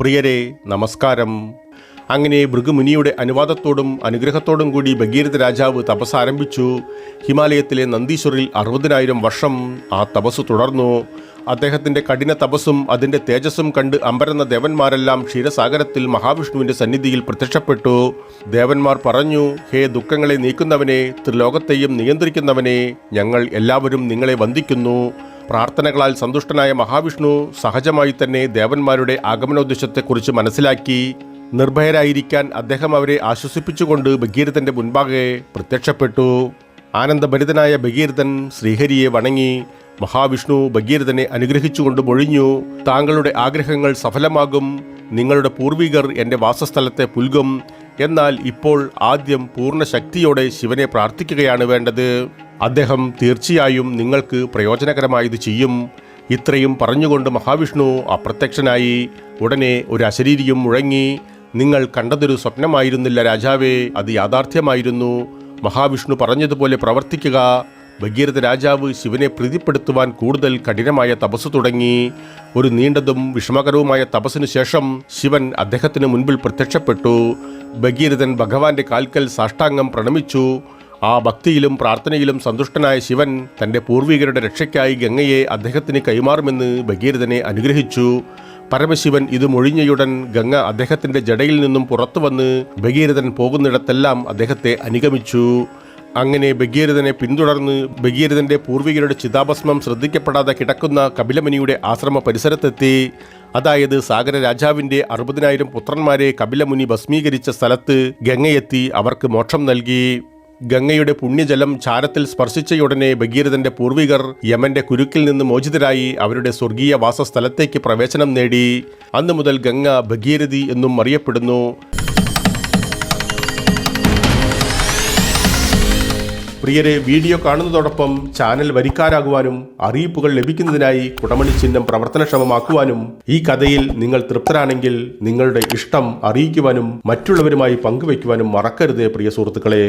പ്രിയരെ നമസ്കാരം. അങ്ങനെ ഭൃഗുമുനിയുടെ അനുവാദത്തോടും അനുഗ്രഹത്തോടും കൂടി ഭഗീരഥ രാജാവ് തപസ് ആരംഭിച്ചു. ഹിമാലയത്തിലെ നന്ദീശ്വറിൽ അറുപതിനായിരം വർഷം ആ തപസ് തുടർന്നു. അദ്ദേഹത്തിന്റെ കഠിന തപസ്സും അതിന്റെ തേജസ്സും കണ്ട് അമ്പരന്ന ദേവന്മാരെല്ലാം ക്ഷീരസാഗരത്തിൽ മഹാവിഷ്ണുവിന്റെ സന്നിധിയിൽ പ്രത്യക്ഷപ്പെട്ടു. ദേവന്മാർ പറഞ്ഞു ഹേ ദുഃഖങ്ങളെ നീക്കുന്നവനെ ത്രിലോകത്തെയും നിയന്ത്രിക്കുന്നവനെ ഞങ്ങൾ എല്ലാവരും നിങ്ങളെ വന്ദിക്കുന്നു. പ്രാർത്ഥനകളാൽ സന്തുഷ്ടനായ മഹാവിഷ്ണു സഹജമായി തന്നെ ദേവന്മാരുടെ ആഗമനോദ്ദേശത്തെക്കുറിച്ച് മനസ്സിലാക്കി നിർഭയരായിരിക്കാൻ അദ്ദേഹം അവരെ ആശ്വസിപ്പിച്ചുകൊണ്ട് ഭഗീരഥന്റെ മുൻപാകെ പ്രത്യക്ഷപ്പെട്ടു. ആനന്ദഭരിതനായ ഭഗീരഥൻ ശ്രീഹരിയെ വണങ്ങി മഹാവിഷ്ണു ഭഗീരഥനെ അനുഗ്രഹിച്ചുകൊണ്ട് മൊഴിഞ്ഞു താങ്കളുടെ ആഗ്രഹങ്ങൾ സഫലമാകും നിങ്ങളുടെ പൂർവികർ എന്റെ വാസസ്ഥലത്തെ പുൽകും എന്നാൽ ഇപ്പോൾ ആദ്യം പൂർണ ശക്തിയോടെ ശിവനെ പ്രാർത്ഥിക്കുകയാണ് വേണ്ടത്. അദ്ദേഹം തീർച്ചയായും നിങ്ങൾക്ക് പ്രയോജനകരമായത് ചെയ്യും. ഇത്രയും പറഞ്ഞുകൊണ്ട് മഹാവിഷ്ണു അപ്രത്യക്ഷനായി ഉടനെ ഒരു അശരീരിയും മുഴങ്ങി നിങ്ങൾ കണ്ടതൊരു സ്വപ്നമായിരുന്നില്ല രാജാവേ അത് യാഥാർത്ഥ്യമായിരുന്നു. മഹാവിഷ്ണു പറഞ്ഞതുപോലെ പ്രവർത്തിക്കുക. ഭഗീരഥ രാജാവ് ശിവനെ പ്രീതിപ്പെടുത്തുവാൻ കൂടുതൽ കഠിനമായ തപസ് തുടങ്ങി. ഒരു നീണ്ടതും വിഷമകരവുമായ തപസ്സിനു ശേഷം ശിവൻ അദ്ദേഹത്തിന് മുൻപിൽ പ്രത്യക്ഷപ്പെട്ടു. ഭഗീരഥൻ ഭഗവാന്റെ കാൽക്കൽ സാഷ്ടാംഗം പ്രണമിച്ചു. ആ ഭക്തിയിലും പ്രാർത്ഥനയിലും സന്തുഷ്ടനായ ശിവൻ തന്റെ പൂർവികരുടെ രക്ഷയ്ക്കായി ഗംഗയെ അദ്ദേഹത്തിന് കൈമാറുമെന്ന് ഭഗീരഥനെ അനുഗ്രഹിച്ചു. പരമശിവൻ ഇത് മൊഴിഞ്ഞയുടൻ ഗംഗ അദ്ദേഹത്തിന്റെ ജടയിൽ നിന്നും പുറത്തുവന്ന് ഭഗീരഥൻ പോകുന്നിടത്തെല്ലാം അദ്ദേഹത്തെ അനുഗമിച്ചു. അങ്ങനെ ഭഗീരഥനെ പിന്തുടർന്ന് ഭഗീരഥന്റെ പൂർവികരുടെ ചിതാഭസ്മം ശ്രദ്ധിക്കപ്പെടാതെ കിടക്കുന്ന കപിലമുനിയുടെ ആശ്രമ പരിസരത്തെത്തി. അതായത് സാഗര രാജാവിന്റെ അറുപതിനായിരം പുത്രന്മാരെ കപിലമുനി ഭസ്മീകരിച്ച സ്ഥലത്ത് ഗംഗയെത്തി അവർക്ക് മോക്ഷം നൽകി. ഗംഗയുടെ പുണ്യജലം ചാരത്തിൽ സ്പർശിച്ചയുടനെ ഭഗീരഥന്റെ പൂർവികർ യമന്റെ കുരുക്കിൽ നിന്ന് മോചിതരായി അവരുടെ സ്വർഗീയ വാസസ്ഥലത്തേക്ക് പ്രവേശനം നേടി. അന്നു മുതൽ ഗംഗ ഭഗീരഥി എന്നും അറിയപ്പെടുന്നു. പ്രിയരെ വീഡിയോ കാണുന്നതോടൊപ്പം ചാനൽ വരിക്കാരാകുവാനും അറിയിപ്പുകൾ ലഭിക്കുന്നതിനായി കുടമണി ചിഹ്നം പ്രവർത്തനക്ഷമമാക്കുവാനും ഈ കഥയിൽ നിങ്ങൾ തൃപ്തരാണെങ്കിൽ നിങ്ങളുടെ ഇഷ്ടം അറിയിക്കുവാനും മറ്റുള്ളവരുമായി പങ്കുവയ്ക്കുവാനും മറക്കരുത് പ്രിയ സുഹൃത്തുക്കളെ.